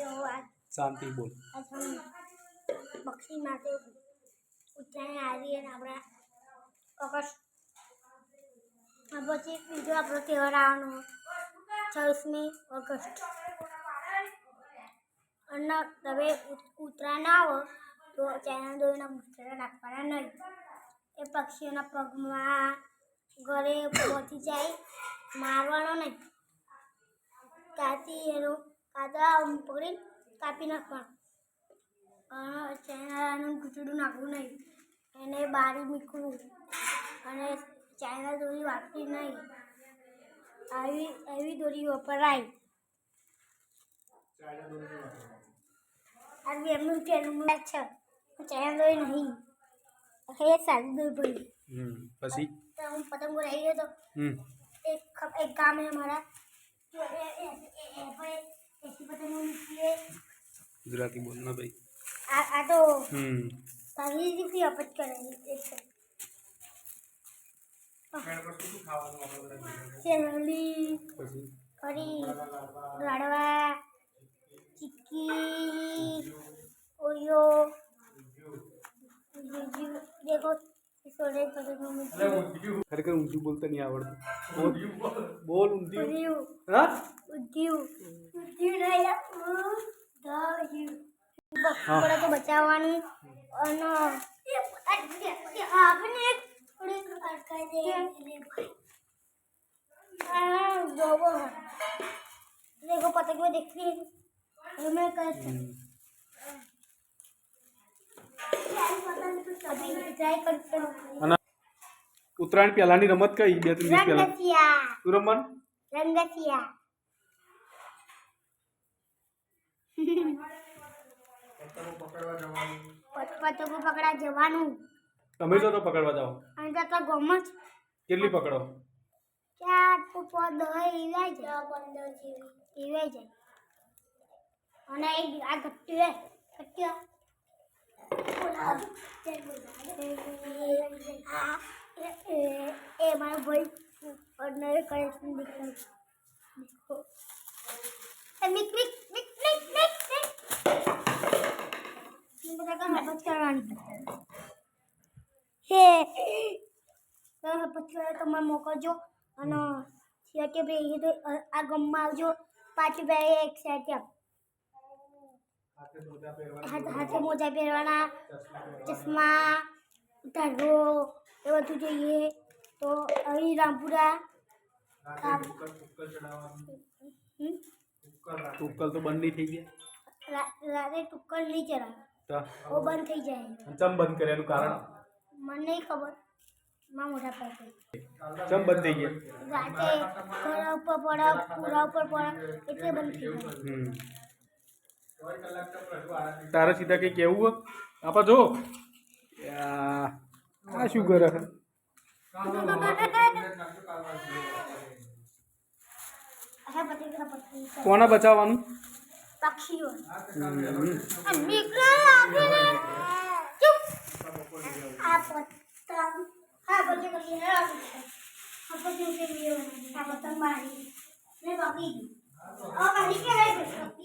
શાંતિ બોલ. પક્ષી માટે ઉત્તરાયણ આવી અને આપણા ઓગસ્ટ પછી બીજો આપણો તહેવાર આવવાનો છવ્વીસમી ઓગસ્ટ. અને તમે ઉત- ઉત્તરાયણ આવો તો ચાઇના દોરીના મુસ્તરા રાખવાના નહીં. એ પક્ષીઓના પગમાં ઘરે પહોંચી જાય મારવાનો નહીં. કાતી એનું કાતરા પકડી કાપી નાખવા. ચેનાનું ઘૂંટડું નાખવું નહીં. એને બારી મીખવું અને ચાઇના દોરી વાપરી નહીં. આવી એવી દોરી વપરાય. આજે એમનું ચેનલ છે. ચાઇના દોરી નહીં. હે સારી દોરી પડી. પછી? હું પતંગ રહી ગયો તો એક એક કામ એ મારા ગુજરાતી બોલના ભાઈ. આ આ તો હમ. પાવી દીધી અપચ કરે છે. સેવલી કરી લાડવા ચીકી ઓયો ખરેખર ઊંધ્યું બોલતા નહીં આવડતું. બોલ. ઊંધ્યું હા? ઊંધ્યું ઉદ્યુ નહીં ઉદ્યુ બકરા તો બચાવવાનું અને આપણે થોડીક અટકાઈ દે આ જોવો देखो पतंग में देखती है मैं कैसे હમ. अभी ट्राई करते हैं અને ઉત્તરાયણ પહેલાની રમત કઈ બે ત્રણ દિવસ પહેલા પતંગો પકડવા જવાનું. તમે જો તો પકડવા જાઓ. અને તો ગોમસ કેટલી પકડો? ચાર પપ્પા દહ એવાય જાય. પંદર જેવી. એવાય જાય. અને એક આ ઘટ્ટી હે ઘટ્ટી એ મારો ભાઈ ઓર્ડનરી કરે છે દેખાય દેખો એ મિક મિક મિક મિક મિક મિક એ બધા કામ હપત કરવાની હે. હપત તમે મોકલજો અને તો આ ગમમાં આવજો. પાછી બે એક સાઈડ હાથે મોજા પહેરવાના ચશ્મા ધારો એ બધું જોઈએ. તો અહીં રામપુરા. હમ? ઉક્કલ તો બંધ નહીં થઈ ગયા. રાતે ટુક્કર નહીં ચડાવે ઓ બંધ થઈ જાય. ચમ બંધ કર્યાનું કારણ? મને નહીં ખબર. માં મોટા પાસે ચમ બંધ થઈ ગયા? રાતે ઘર ઉપર પડા પૂરા ઉપર પડા એટલે બંધ થઈ હમ. તારે સીધા કંઈ કેવું આપા જો. આ શું કરે કોને બચાવવાનું? પક્ષીઓ. નીકળાય આપીને ચૂપ. આ પતંગ. હા બોલી બોલી હે આ પતંગ કે મિયો આ પતંગ મારી. મે બાકી આ મારી કે રહી